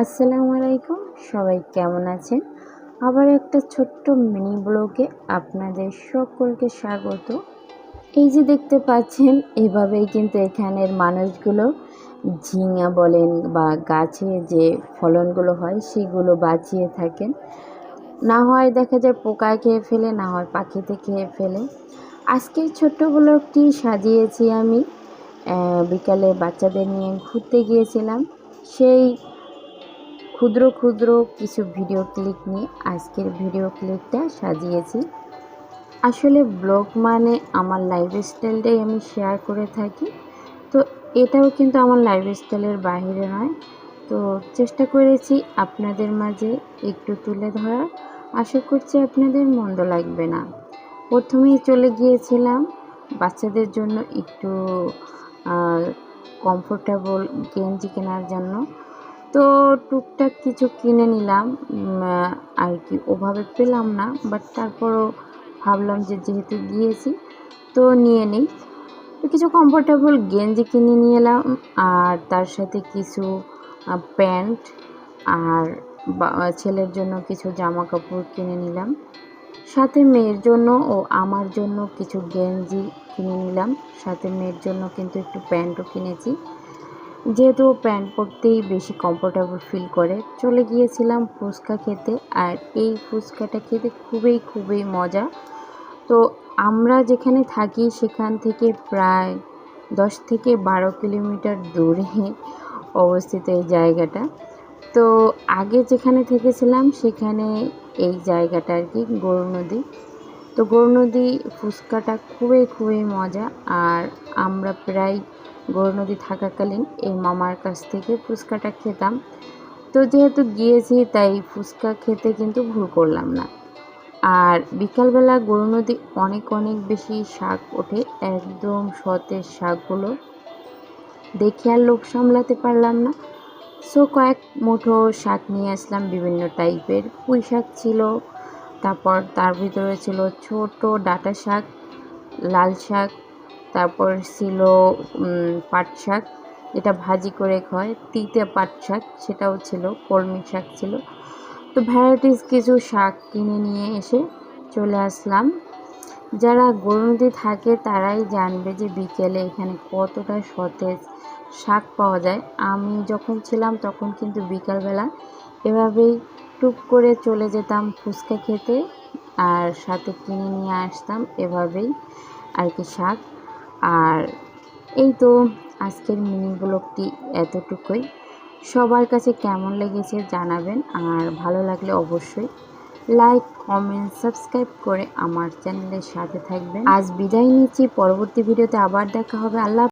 আসসালামু আলাইকুম, সবাই কেমন আছেন? আবার একটা ছোট্ট মিনি ব্লগে আপনাদের সকলকে স্বাগত। এই যে দেখতে পাচ্ছেন, এভাবেই কিন্তু এখানের মানুষগুলো ঝিঙা বলেন বা গাছে যে ফলনগুলো হয়, সেগুলো বাঁচিয়ে থাকেন। না হয় দেখা যায় পোকায় খেয়ে ফেলে, না হয় পাখিতে খেয়ে ফেলে। আজকের ছোট্ট ব্লগটি সাজিয়েছি আমি। বিকালে বাচ্চাদের নিয়ে ঘুরতে গিয়েছিলাম। সেই ক্ষুদ্র ক্ষুদ্র কিছু ভিডিও ক্লিপ নিয়ে আজকের ভিডিও ক্লিপটা সাজিয়েছি। আসলে ব্লগ মানে আমার লাইফ স্টাইলটাই আমি শেয়ার করে থাকি। তো এটাও কিন্তু আমার লাইফ স্টাইলের বাইরে নয়। তো চেষ্টা করেছি আপনাদের মাঝে একটু তুলে ধরার। আশা করছি আপনাদের মন্দ লাগবে না। প্রথমেই চলে গিয়েছিলাম বাচ্চাদের জন্য একটু কমফোর্টেবল গেঞ্জি কেনার জন্য। তো টুকটাক কিছু কিনে নিলাম আর কি ওভাবে পেলাম না বাট তারপরও ভাবলাম যে যেহেতু গিয়েছি, তো নিয়ে নিই। কিছু কমফোর্টেবল গেঞ্জি কিনে নিয়ে এলাম, আর তার সাথে কিছু প্যান্ট আর ছেলের জন্য কিছু জামা কাপড় কিনে নিলাম। সাথে মেয়ের জন্য ও আমার জন্য কিছু গেঞ্জি কিনে নিলাম। সাথে মেয়ের জন্য কিন্তু একটু প্যান্টও কিনেছি। যেহেতু ও প্যান্ট পরতেই বেশি কমফোর্টেবল ফিল করে, চলে গিয়েছিলাম ফুচকা খেতে। আর এই ফুচকাটা খেতে খুবই খুবই মজা। তো আমরা যেখানে থাকি, সেখান থেকে প্রায় দশ থেকে বারো কিলোমিটার দূরে অবস্থিত এই জায়গাটা। তো আগে যেখানে থেকেছিলাম, সেখানে এই জায়গাটা আর কি, গরু নদী। তো গরু নদী ফুচকাটা খুবই খুবই মজা। আর আমরা প্রায় গরু নদী থাকাকালীন এই মামার কাছ থেকে ফুচকাটা খেতাম। তো যেহেতু গিয়েছি, তাই ফুচকা খেতে কিন্তু ভুল করলাম না। আর বিকালবেলা গরু নদী অনেক অনেক বেশি শাক ওঠে। একদম সতেজ শাকগুলো। দেখে আর লোভ সামলাতে পারলাম না। সো কয়েক মুঠো শাক নিয়ে আসলাম, বিভিন্ন টাইপের পুঁই শাক ছিল, তারপর তার ভিতরে ছিল ছোট ডাঁটা শাক, লাল শাক, তারপর ছিল পাট শাক। যেটা ভাজি করে খায় তিতে পাট শাক, সেটাও ছিল, কলমি শাক ছিল। তো ভ্যারাইটিস কিছু শাক কিনে নিয়ে এসে চলে আসলাম। যারা গরুনদি থাকে তারাই জানবে যে বিকেলে এখানে কতটা সতেজ শাক পাওয়া যায়। আমি যখন ছিলাম তখন কিন্তু বিকালবেলা এভাবেই টুক করে চলে যেতাম ফুচকা খেতে আর সাথে কিনে নিয়ে আসতাম এভাবেই আর কি শাক। আর এই তো আজকের মিনি ব্লগটি এতটুকুই। সবার কাছে কেমন লেগেছে জানাবেন আর ভালো লাগলে অবশ্যই লাইক, কমেন্ট, সাবস্ক্রাইব করে আমার চ্যানেলের সাথে থাকবেন। আজ বিদায় নিচ্ছি। পরবর্তী ভিডিওতে আবার দেখা হবে। আল্লাহ